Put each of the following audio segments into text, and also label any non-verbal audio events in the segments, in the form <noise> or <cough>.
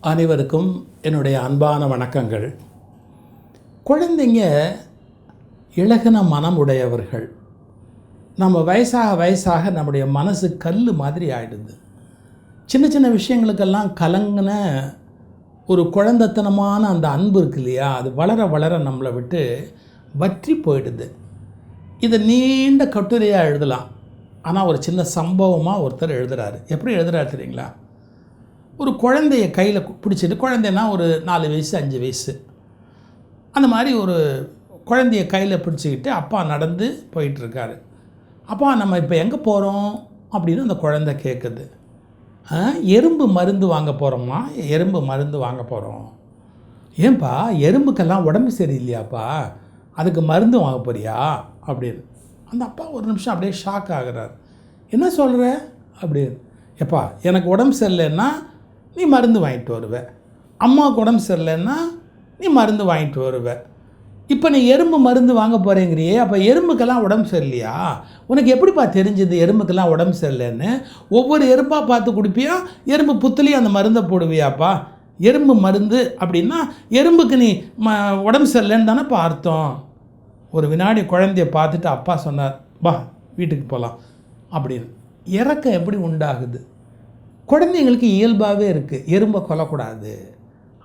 அனைவருக்கும் என்னுடைய அன்பான வணக்கங்கள். குழந்தைங்க இலகின மனம் உடையவர்கள். நம்ம வயசாக வயசாக நம்முடைய மனசு கல் மாதிரி ஆயிடுது. சின்ன சின்ன விஷயங்களுக்கெல்லாம் கலங்கின ஒரு குழந்தைத்தனமான அந்த அன்பு இருக்கு இல்லையா? அது வளர வளர நம்மளை விட்டு வற்றி போயிடுது. இதை நீண்ட கட்டுரையாக எழுதலாம். ஆனால் ஒரு சின்ன சம்பவமாக ஒருத்தர் எழுதுகிறாரு எப்படி எழுதுகிறாரு தெரியுங்களா? ஒரு குழந்தைய கையில் பிடிச்சிட்டு குழந்தைன்னா ஒரு நாலு வயசு அஞ்சு வயசு. அந்த மாதிரி ஒரு குழந்தைய கையில் பிடிச்சிக்கிட்டு அப்பா நடந்து போயிட்டுருக்காரு. அப்பா நம்ம இப்போ எங்கே போகிறோம் அப்படின்னு அந்த குழந்தை கேட்குது "ஆ, எறும்பு மருந்து வாங்க போகிறோமா எறும்பு மருந்து வாங்க போகிறோம் ஏன்பா எறும்புக்கெல்லாம் உடம்பு சரியில்லையாப்பா? அதுக்கு மருந்து வாங்க போறியா? அப்படின்னு. அந்த அப்பா ஒரு நிமிஷம் அப்படியே ஷாக் ஆகிறார். என்ன சொல்கிற அப்படின்னு. எப்பா எனக்கு உடம்பு சரியில்லைன்னா நீ மருந்து வாங்கிட்டு வருவ. அம்மாவுக்கு உடம்பு சரியில்லைன்னா நீ மருந்து வாங்கிட்டு வருவ. இப்போ நீ எறும்பு மருந்து வாங்க போகிறேங்கிறியே அப்போ எறும்புக்கெல்லாம் உடம்பு சரியில்லையா? உனக்கு எப்படிப்பா தெரிஞ்சது எறும்புக்கெல்லாம் உடம்பு சரியில்லைன்னு? ஒவ்வொரு எறும்பாக பார்த்து குடிப்பியா? எறும்பு புத்துலேயும் அந்த மருந்தை போடுவியாப்பா? எறும்பு மருந்து அப்படின்னா எறும்புக்கு நீ ம உடம்பு சரியில்லைன்னு தானேப்பா அர்த்தம். ஒரு வினாடி குழந்தைய பார்த்துட்டு அப்பா சொன்னார் வா வீட்டுக்கு போகலாம் அப்படின்னு. இறக்கம் எப்படி உண்டாகுது? குழந்தைங்களுக்கு இயல்பாகவே இருக்குது எறும்பை கொல்லக்கூடாது.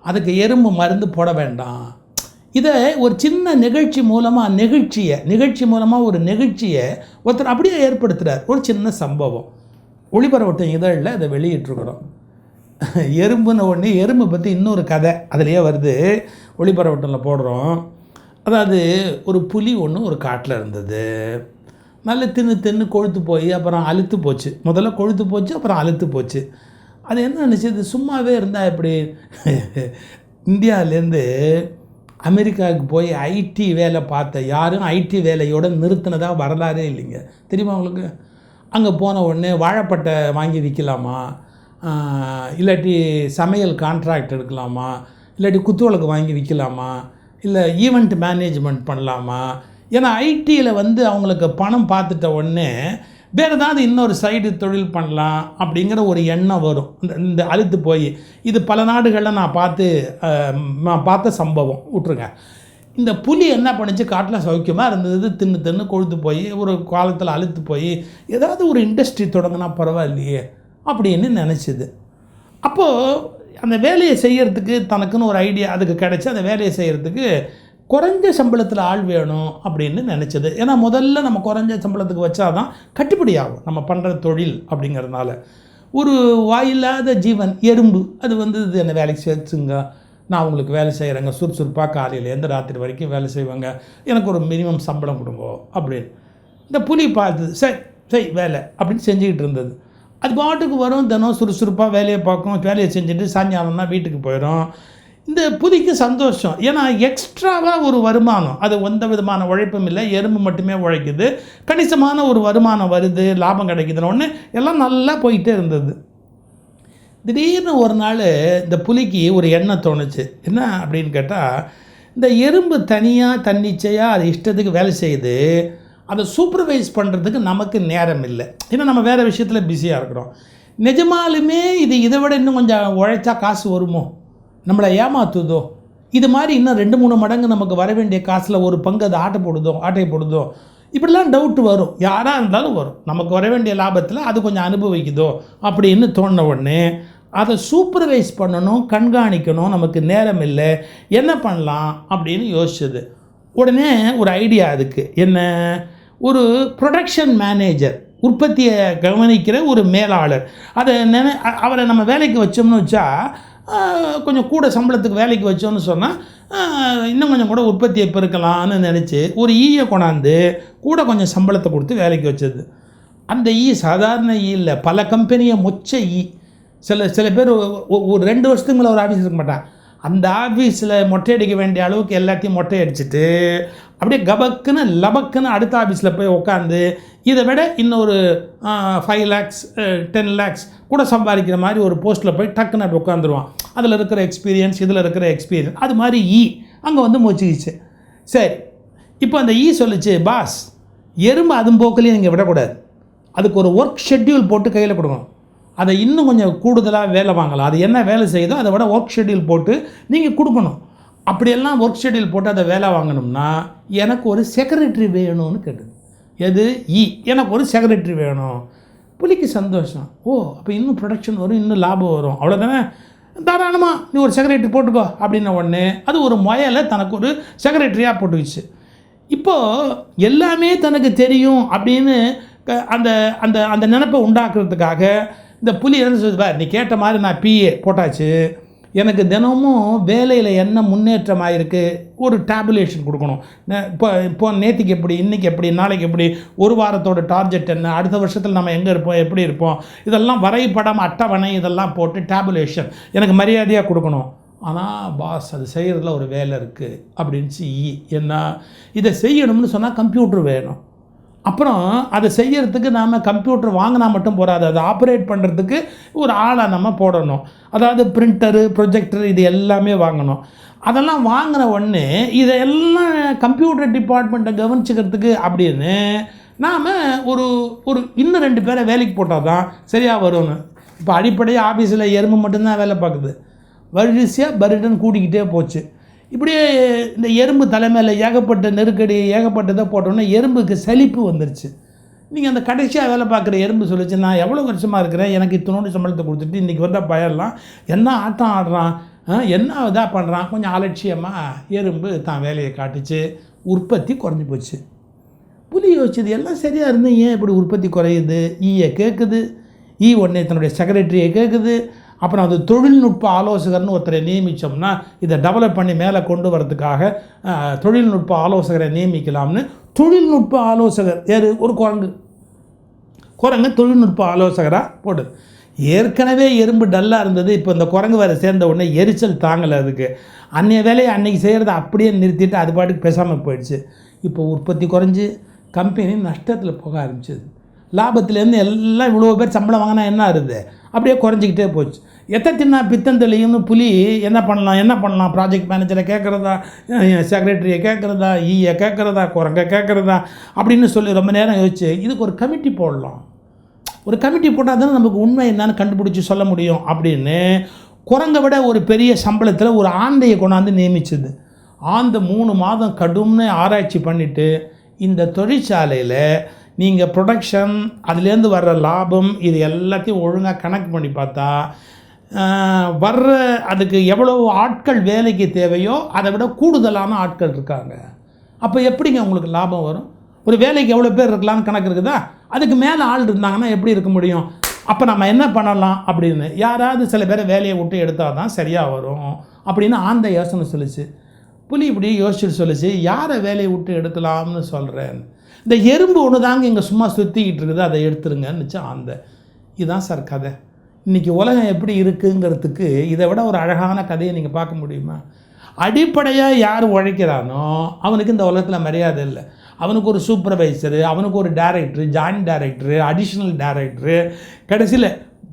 அதுக்கு எறும்பு மருந்து போட வேண்டாம். இதை ஒரு சின்ன நிகழ்ச்சி மூலமாக நெகிழ்ச்சியை நிகழ்ச்சி மூலமாக ஒரு நெகிழ்ச்சியை ஒருத்தர் அப்படியே ஏற்படுத்துகிறார் ஒரு சின்ன சம்பவம். ஒளிபரவட்டும் இதழில் அதை வெளியிட்டிருக்கிறோம். எறும்புன்னு ஒன்று எறும்பு பற்றி இன்னொரு கதை அதுலேயே வருது. ஒளிபரவட்டனில் போடுறோம். அதாவது ஒரு புலி ஒன்று ஒரு காட்டில் இருந்தது. நல்ல தின்னு தின்னு கொழுத்து போய் அப்புறம் அழுத்து போச்சு. முதல்ல கொழுத்து போச்சு அப்புறம் அழுத்து போச்சு. அது என்ன நினச்சது? சும்மாவே இருந்தால் எப்படி? <laughs> இந்தியாவிலேருந்து அமெரிக்காவுக்கு போய் ஐடி வேலை பார்த்த யாரும் ஐடி வேலையோட நிறுத்தினதாக வரலாறே இல்லைங்க. தெரியுமா உங்களுக்கு? அங்கே போன உடனே வாழைப்பட்டை வாங்கி விற்கலாமா? இல்லாட்டி சமையல் கான்ட்ராக்ட் எடுக்கலாமா? இல்லாட்டி குத்துவிளக்கு வாங்கி விற்கலாமா? இல்லை ஈவெண்ட் மேனேஜ்மெண்ட் பண்ணலாமா? ஏன்னா ஐடியில் வந்து அவங்களுக்கு பணம் பார்த்துட்ட உடனே வேறு ஏதாவது இன்னொரு சைடு தொழில் பண்ணலாம் அப்படிங்கிற ஒரு எண்ணம் வரும். இந்த இந்த அழுத்து போய். இது பல நாடுகளில் நான் பார்த்து நான் பார்த்த சம்பவம். விட்ருங்க இந்த புலி என்ன பண்ணுச்சு? காட்டில் சௌக்கியமாக இருந்தது. தின்னு தின்னு கொழுத்து போய் ஒரு காலத்தில் அழுத்து போய் ஏதாவது ஒரு இண்டஸ்ட்ரி தொடங்கினா பரவாயில்லையே அப்படின்னு நினச்சிது. அப்போது அந்த வேலையை செய்கிறதுக்கு தனக்குன்னு ஒரு ஐடியா அதுக்கு கிடச்சி அந்த வேலையை செய்கிறதுக்கு குறைஞ்ச சம்பளத்தில் ஆள் வேணும் அப்படின்னு நினச்சது. ஏன்னா முதல்ல நம்ம குறைஞ்ச சம்பளத்துக்கு வச்சாதான் கட்டுப்படி ஆகும். நம்ம பண்ணுற தொழில் அப்படிங்கிறதுனால. ஒரு வாயில்லாத ஜீவன் எறும்பு அது வந்து இது என்னை வேலைக்கு சேர்த்துங்க. நான் உங்களுக்கு வேலை செய்கிறேங்க சுறுசுறுப்பாக காலையிலேருந்து ராத்திரி வரைக்கும் வேலை செய்வாங்க. எனக்கு ஒரு மினிமம் சம்பளம் கொடுங்க அப்படின்னு. இந்த புலி பார்த்தது சரி சரி வேலை அப்படின்னு செஞ்சுக்கிட்டு இருந்தது. அது பாட்டுக்கு வரும். தினம் சுறுசுறுப்பாக வேலையை பார்க்கும். வேலையை செஞ்சுட்டு சாயங்காலம்னா வீட்டுக்கு போயிடும். இந்த புலிக்கு சந்தோஷம். ஏன்னா எக்ஸ்ட்ராவாக ஒரு வருமானம். அது எந்த விதமான உழைப்பும் இல்லை. எறும்பு மட்டுமே உழைக்குது. கணிசமான ஒரு வருமானம் வருது. லாபம் கிடைக்குதுன்னு ஒன்று எல்லாம் நல்லா போயிட்டே இருந்தது. திடீர்னு ஒரு நாள் இந்த புலிக்கு ஒரு எண்ணம் தோணுச்சு. என்ன அப்படின்னு கேட்டால் இந்த எறும்பு தனியாக தன்னிச்சையாக அது இஷ்டத்துக்கு வேலை செய்யுது. அதை சூப்பர்வைஸ் பண்ணுறதுக்கு நமக்கு நேரம் இல்லை. ஏன்னா நம்ம வேறு விஷயத்தில் பிஸியாக இருக்கிறோம். நிஜமாலுமே இது இதை விட இன்னும் கொஞ்சம் உழைச்சா காசு வருமோ? நம்மளை ஏமாத்துதோ? இது மாதிரி இன்னும் ரெண்டு மூணு மடங்கு நமக்கு வர வேண்டிய காசில் ஒரு பங்கு அது ஆட்டை போடுதோ ஆட்டை போடுதோ? இப்படிலாம் டவுட் வரும். யாராக இருந்தாலும் வரும். நமக்கு வர வேண்டிய லாபத்தில் அது கொஞ்சம் அனுபவிக்குதோ? அப்படின்னு தோணின உடனே அதை சூப்பர்வைஸ் பண்ணணும் கண்காணிக்கணும். நமக்கு நேரம் இல்லை. என்ன பண்ணலாம்? அப்படின்னு யோசிச்சது. உடனே ஒரு ஐடியா அதுக்கு. என்ன? ஒரு ப்ரொடக்ஷன் மேனேஜர் உற்பத்தியை கவனிக்கிற ஒரு மேலாளர். அதை நினை அவரை நம்ம வேலைக்கு வச்சோம்னு வச்சா கொஞ்சம் கூட சம்பளத்துக்கு வேலைக்கு வச்சோன்னு சொன்னால் இன்னும் கொஞ்சம் கூட உற்பத்தியை பெருக்கலாம்னு நினச்சி ஒரு ஈயை கொண்டாந்து கூட கொஞ்சம் சம்பளத்தை கொடுத்து வேலைக்கு வச்சது. அந்த ஈ சாதாரண ஈ இல்லை பல கம்பெனியை மொச்ச ஈ. சில சில பேர் ஒ- ஒரு ரெண்டு வருஷத்துக்கு மேலே ஒரு ஆஃபீஸ் இருக்க மாட்டான் அந்த ஆஃபீஸில் மொட்டை அடிக்க வேண்டிய அளவுக்கு எல்லாத்தையும் மொட்டை அடிச்சுட்டு அப்படியே கபக்குன்னு லபக்குன்னு அடுத்த ஆஃபீஸில் போய் உட்காந்து இதை விட இன்னொரு ஃபைவ் லேக்ஸ் டென் லேக்ஸ் கூட சம்பாதிக்கிற மாதிரி ஒரு போஸ்ட்டில் போய் டக்குன்னு அப்படி உட்காந்துருவான் அதில் இருக்கிற எக்ஸ்பீரியன்ஸ் இதில் இருக்கிற எக்ஸ்பீரியன்ஸ் அது மாதிரி e ஈ அங்கே வந்து மொச்சிக்கிச்சு. சரி இப்போ அந்த ஈ சொல்லுச்சு பாஸ் எறும்பு அதும் போக்கிலையும் நீங்கள் விடக்கூடாது. அதுக்கு ஒரு ஒர்க் ஷெட்யூல் போட்டு கையில் கொடுக்கணும். அதை இன்னும் கொஞ்சம் கூடுதலாக வேலை வாங்கலாம். அது என்ன வேலை செய்யுதோ அதை விட ஒர்க் ஷெட்யூல் போட்டு நீங்கள் கொடுக்கணும். அப்படியெல்லாம் ஒர்க் ஷெட்யூல் போட்டு அதை வேலை வாங்கணும்னா எனக்கு ஒரு செக்ரட்டரி வேணும்னு கேட்டுது. எது? இ எனக்கு ஒரு செக்ரட்டரி வேணும். புலிக்கு சந்தோஷம். ஓ அப்போ இன்னும் ப்ரொடக்ஷன் வரும் இன்னும் லாபம் வரும். அவ்வளோதானே தாராளமாக நீ ஒரு செக்ரட்டரி போட்டுக்கோ அப்படின்ன உடனே அது ஒரு முயலை தனக்கு ஒரு செக்ரட்டரியாக போட்டுக்கிச்சு. இப்போது எல்லாமே தனக்கு தெரியும் அப்படின்னு க- அந்த அந்த அந்த நினப்பை உண்டாக்குறதுக்காக இந்த புலி என்ன சொல்லுது "பார், நீ கேட்ட மாதிரி நான் பிஏ போட்டாச்சு. எனக்கு தினமும் வேலையில் என்ன முன்னேற்றம் ஆயிருக்கு ஒரு டேபுலேஷன் கொடுக்கணும். இப்போ இப்போ நேற்றுக்கு எப்படி இன்றைக்கி எப்படி நாளைக்கு எப்படி ஒரு வாரத்தோட டார்கெட் என்ன அடுத்த வருஷத்தில் நம்ம எங்கே இருப்போம் எப்படி இருப்போம் இதெல்லாம் வரைபடம் அட்டவணை இதெல்லாம் போட்டு டேபுலேஷன் எனக்கு மரியாதையாக கொடுக்கணும். ஆனால் பாஸ் அது செய்கிறதுல ஒரு வேலை இருக்குது அப்படின்னு இ என்ன? இதை செய்யணும்னு சொன்னால் கம்ப்யூட்டர் வேணும். அப்புறம் அதை செய்கிறதுக்கு நாம் கம்ப்யூட்டர் வாங்கினா மட்டும் போகாது அதை ஆப்ரேட் பண்ணுறதுக்கு ஒரு ஆளை நம்ம போடணும். அதாவது பிரிண்டரு ப்ரொஜெக்டர் இது எல்லாமே வாங்கணும். அதெல்லாம் வாங்கின உடனே இதையெல்லாம் கம்ப்யூட்டர் டிபார்ட்மெண்ட்டை கவனிச்சுக்கிறதுக்கு அப்படின்னு நாம் ஒரு ஒரு இன்னும் ரெண்டு பேரை வேலைக்கு போட்டால் தான் சரியாக வரும்னு. இப்போ அடிப்படையாக ஆஃபீஸில் எறும்பு மட்டும்தான் வேலை பார்க்குது. வரிசையாக பரிடன் கூட்டிக்கிட்டே போச்சு. இப்படியே இந்த எறும்பு தலைமையில் ஏகப்பட்ட நெருக்கடி ஏகப்பட்டதை போட்டோன்னே எறும்புக்கு செழிப்பு வந்துருச்சு. நீங்கள் அந்த கடைசியாக வேலை பார்க்குற எறும்பு சொல்லிச்சு நான் எவ்வளோ வருஷமாக இருக்கிறேன் எனக்கு இத்தனோடு சம்பளத்தை கொடுத்துட்டு இன்றைக்கி வந்தால் பயிரலாம் என்ன ஆட்டம் ஆடுறான்? ஆ, என்ன இதாக பண்ணுறான் கொஞ்சம் அலட்சியமாக எறும்பு தான் வேலையை காட்டுச்சு. உற்பத்தி குறைஞ்சி போச்சு. புலி யோசிச்சது எல்லாம் சரியாக இருந்து ஏன் இப்படி உற்பத்தி குறையுது? ஈயை கேட்குது ஈ உடனே தன்னுடைய செக்ரட்டரியை கேட்குது அப்புறம் அது தொழில்நுட்ப ஆலோசகர்னு ஒருத்தரை நியமித்தோம்னா இதை டெவலப் பண்ணி மேலே கொண்டு வரதுக்காக தொழில்நுட்ப ஆலோசகரை நியமிக்கலாம்னு. தொழில்நுட்ப ஆலோசகர் யார்? ஒரு குரங்கு. குரங்கு தொழில்நுட்ப ஆலோசகராக போடுது ஏற்கனவே எறும்பு டல்லாக இருந்தது இப்போ இந்த குரங்கு வேறு சேர்ந்த உடனே எரிச்சல் தாங்கலை அதுக்கு. அன்னைய வேலையை அன்னைக்கு செய்கிறத அப்படியே நிறுத்திட்டு அது பாட்டுக்கு பேசாமல் போயிடுச்சு. இப்போ உற்பத்தி குறைஞ்சி கம்பெனி நஷ்டத்தில் போக ஆரம்பிச்சது. லாபத்துலேருந்து எல்லாம் இவ்வளோ பேர் சம்பளம் வாங்கினா என்ன ஆகுது அப்படியே குறைஞ்சிக்கிட்டே போச்சு. எத்தை தின்னா பித்தம் தெளியும்னு புலி என்ன பண்ணலாம்? என்ன பண்ணலாம்? ப்ராஜெக்ட் மேனேஜரை கேட்குறதா? செக்ரட்டரியை கேட்குறதா? ஈயை e கேட்குறதா? குரங்க கேட்குறதா? அப்படின்னு சொல்லி ரொம்ப நேரம் யோசிச்சு இதுக்கு ஒரு கமிட்டி போடலாம். ஒரு கமிட்டி போட்டால் தானே நமக்கு உண்மை என்னன்னு கண்டுபிடிச்சி சொல்ல முடியும் அப்படின்னு குரங்க விட ஒரு பெரிய சம்பளத்தில் ஒரு ஆந்தையை கொண்டாந்து நியமிச்சது. ஆந்த மூணு மாதம் கடும்னு ஆராய்ச்சி பண்ணிவிட்டு இந்த தொழிற்சாலையில் நீங்கள் ப்ரொடக்ஷன் அதுலேருந்து வர்ற லாபம் இது எல்லாத்தையும் ஒழுங்காக கணக்கு பண்ணி பார்த்தா வர்ற அதுக்கு எவ்வளோ ஆட்கள் வேலைக்கு தேவையோ அதை விட கூடுதலான ஆட்கள் இருக்காங்க. அப்போ எப்படிங்க உங்களுக்கு லாபம் வரும்? ஒரு வேலைக்கு எவ்வளோ பேர் இருக்கலாம்னு கணக்கு இருக்குதா? அதுக்கு மேலே ஆள் இருந்தாங்கன்னா எப்படி இருக்க முடியும்? அப்போ நம்ம என்ன பண்ணலாம் அப்படின்னு. யாராவது சில பேரை வேலையை விட்டு எடுத்தால் தான் சரியாக வரும் அப்படின்னு ஆந்த யோசனை சொல்லுச்சு. புலி இப்படி யோசிச்சுட்டு சொல்லுச்சு யாரை வேலையை விட்டு எடுக்கலாம்னு சொல்கிறேன் இந்த எறும்பு ஒன்று தாங்க இங்கே சும்மா சுற்றிக்கிட்டு இருக்குது. அதை எடுத்துருங்கன்னுச்சு அந்த இதுதான் சார் கதை. இன்றைக்கி உலகம் எப்படி இருக்குங்கிறதுக்கு இதை விட ஒரு அழகான கதையை நீங்கள் பார்க்க முடியுமா? அடிப்படையாக யார் உழைக்கிறானோ அவனுக்கு இந்த உலகத்தில் மரியாதை இல்லை. அவனுக்கு ஒரு சூப்பர்வைசரு அவனுக்கு ஒரு director joint director additional director கடைசியில்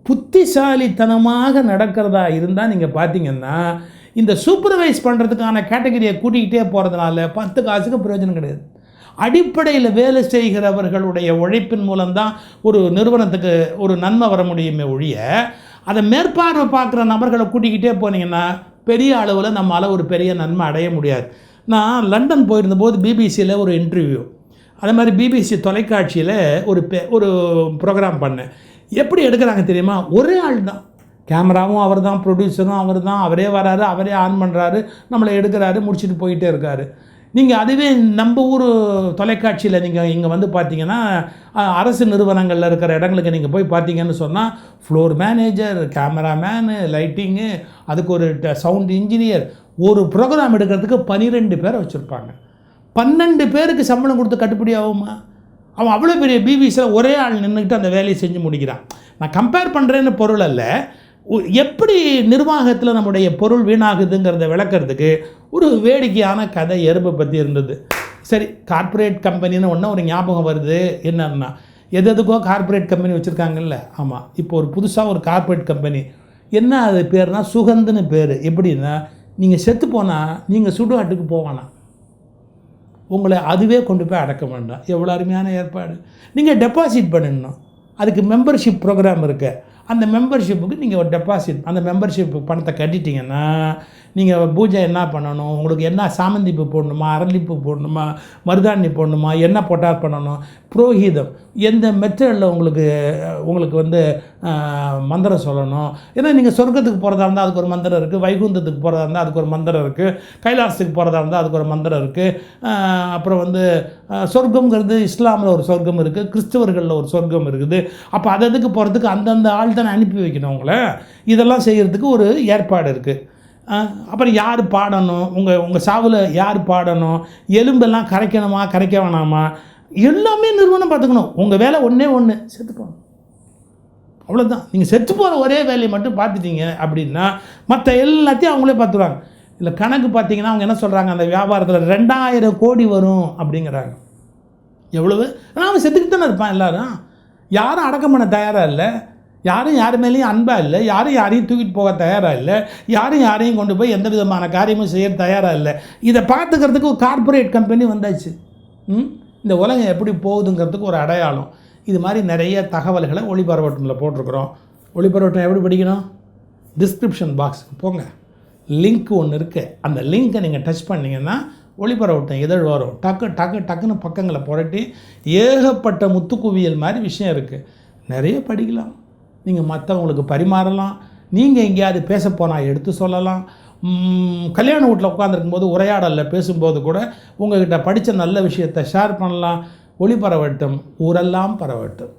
புத்திசாலித்தனமாக நடக்கிறதா இருந்தால் நீங்கள் பார்த்தீங்கன்னா இந்த சூப்பர்வைஸ் பண்ணுறதுக்கான கேட்டகரியை கூட்டிக்கிட்டே போகிறதுனால பத்து காசுக்கு பிரயோஜனம் கிடையாது. அடிப்படையில் வேலை செய்கிறவர்களுடைய உழைப்பின் மூலம்தான் ஒரு நிறுவனத்துக்கு ஒரு நன்மை வர முடியுமே ஒழிய அதை மேற்பார்வை பார்க்குற நபர்களை கூட்டிக்கிட்டே போனீங்கன்னா பெரிய அளவில் நம்மளால் ஒரு பெரிய நன்மை அடைய முடியாது. நான் லண்டன் போயிருந்தபோது பிபிசியில் ஒரு இன்டர்வியூ அதே மாதிரி பிபிசி தொலைக்காட்சியில் ஒரு பெ ஒரு ப்ரோக்ராம் பண்ணேன். எப்படி எடுக்கிறாங்க தெரியுமா? ஒரே ஆள் தான். கேமராவும் அவர் தான் ப்ரொடியூசரும் அவர் தான் அவரே வராரு அவரே ஆன் பண்ணுறாரு நம்மளை எடுக்கிறாரு முடிச்சுட்டு போயிட்டே இருக்காரு. நீங்கள் அதுவே நம்ம ஊர் தொலைக்காட்சியில் நீங்கள் இங்கே வந்து பார்த்தீங்கன்னா அரசு நிறுவனங்களில் இருக்கிற இடங்களுக்கு நீங்கள் போய் பார்த்தீங்கன்னு சொன்னால் ஃப்ளோர் மேனேஜர் கேமராமேனு லைட்டிங்கு அதுக்கு ஒரு சவுண்ட் இன்ஜினியர் ஒரு ப்ரோக்ராம் எடுக்கிறதுக்கு பன்னிரெண்டு பேரை வச்சுருப்பாங்க. பன்னெண்டு பேருக்கு சம்பளம் கொடுத்து கட்டுப்படி ஆகுமா? அவன் அவ்வளோ பெரிய பிபிசியில் ஒரே ஆள் நின்றுக்கிட்டு அந்த வேலையை செஞ்சு முடிக்கிறான். நான் கம்பேர் பண்ணுறேன்னு பொருள் அல்ல. எப்படி நிர்வாகத்தில் நம்முடைய பொருள் வீணாகுதுங்கிறத விளக்கிறதுக்கு ஒரு வேடிக்கையான கதை எறும்பை பற்றி இருந்தது. சரி கார்ப்பரேட் கம்பெனின்னு ஒன்று ஒரு ஞாபகம் வருது. என்னன்னா எது எதுக்கோ கார்ப்பரேட் கம்பெனி வச்சுருக்காங்கல்ல. ஆமாம் இப்போ ஒரு புதுசாக ஒரு கார்ப்பரேட் கம்பெனி என்ன அது பேர்னா சுகந்துன்னு பேர். எப்படின்னா நீங்கள் செத்து போனால் நீங்கள் சுடுகாட்டுக்கு போவானா உங்களை அதுவே கொண்டு போய் அடக்க வேண்டாம். எவ்வளோ அருமையான ஏற்பாடு. நீங்கள் டெபாசிட் பண்ணிடணும். அதுக்கு மெம்பர்ஷிப் ப்ரோக்ராம் இருக்குது அந்த மெம்பர்ஷிப்புக்கு நீங்கள் ஒரு டெபாசிட் அந்த மெம்பர்ஷிப் பணத்தை கட்டிட்டீங்கன்னா நீங்கள் பூஜை என்ன பண்ணணும்? உங்களுக்கு என்ன சாமந்திப்பு போடணுமா? அரளிப்பு போடணுமா? மருதாணி போடணுமா? என்ன பொட்டார் பண்ணணும்? புரோஹிதம் எந்த மெத்தடில் உங்களுக்கு உங்களுக்கு வந்து மந்திரம் சொல்லணும்? ஏன்னா நீங்கள் சொர்க்கத்துக்கு போகிறதா இருந்தால் அதுக்கு ஒரு மந்திரம் இருக்குது வைகுந்தத்துக்கு போகிறதா இருந்தால் அதுக்கு ஒரு மந்திரம் இருக்குது கைலாசத்துக்கு போகிறதா இருந்தால் அதுக்கு ஒரு மந்திரம் இருக்குது அப்புறம் வந்து சொர்க்கங்கிறது இஸ்லாமில் ஒரு சொர்க்கம் இருக்குது கிறிஸ்தவர்களில் ஒரு சொர்க்கம் இருக்குது. அப்போ அது அதுக்கு போகிறதுக்கு அந்தந்த ஆள் தானே அனுப்பி வைக்கணும் உங்களை? இதெல்லாம் செய்கிறதுக்கு ஒரு ஏற்பாடு இருக்குது அப்புறம் யார் பாடணும்? உங்கள் உங்கள் சாவில் யார் பாடணும்? எலும்பெல்லாம் கரைக்கணுமா கரைக்க வேணாமா? எல்லாமே நிறுவனம் பார்த்துக்கணும். உங்கள் வேலை ஒன்றே ஒன்று செத்து போகணும். அவ்வளோதான் நீங்கள் செத்து போகிற ஒரே வேலையை மட்டும் பார்த்துட்டீங்க அப்படின்னா மற்ற எல்லாத்தையும் அவங்களே பார்த்துருவாங்க. இல்லை கணக்கு பார்த்தீங்கன்னா அவங்க என்ன சொல்கிறாங்க அந்த வியாபாரத்தில் ரெண்டாயிரம் கோடி வரும் அப்படிங்கிறாங்க. எவ்வளவு? ஆனால் அவன் செத்துக்கிட்டு தானே இருப்பான் எல்லாரும். யாரும் அடக்கம் பண்ண தயாராக இல்லை. யாரும் யார் மேலேயும் அன்பாக இல்லை. யாரும் யாரையும் தூக்கிட்டு போக தயாராக இல்லை. யாரும் யாரையும் கொண்டு போய் எந்த விதமான காரியமும் செய்ய தயாராக இல்லை. இதை பார்த்துக்கிறதுக்கு ஒரு கார்ப்பரேட் கம்பெனி வந்தாச்சு. ம்? இந்த உலகம் எப்படி போகுதுங்கிறதுக்கு ஒரு அடையாளம். இது மாதிரி நிறைய தகவல்களை ஒளிபரவட்டத்தில் போட்டிருக்கிறோம். ஒளிபரவட்டம் எப்படி படிக்கணும்? டிஸ்கிரிப்ஷன் பாக்ஸுக்கு போங்க. லிங்க் ஒன்று இருக்குது அந்த லிங்க்கை நீங்கள் டச் பண்ணிங்கன்னா ஒளிபரவட்டம் இதழ் வரும். டக்கு டக்கு டக்குன்னு பக்கங்களை புரட்டி ஏகப்பட்ட முத்துக்குவியல் மாதிரி விஷயம் இருக்குது நிறைய படிக்கலாம். நீங்கள் மற்றவங்களுக்கு பரிமாறலாம். நீங்கள் எங்கேயாவது பேச போனால் எடுத்து சொல்லலாம். கல்யாண வீட்டில் உட்காந்துருக்கும் போது உரையாடலில் பேசும்போது கூட உங்கள்கிட்ட படித்த நல்ல விஷயத்தை ஷேர் பண்ணலாம் ஒளி பரவட்டும் ஊரெல்லாம் பரவட்டும்.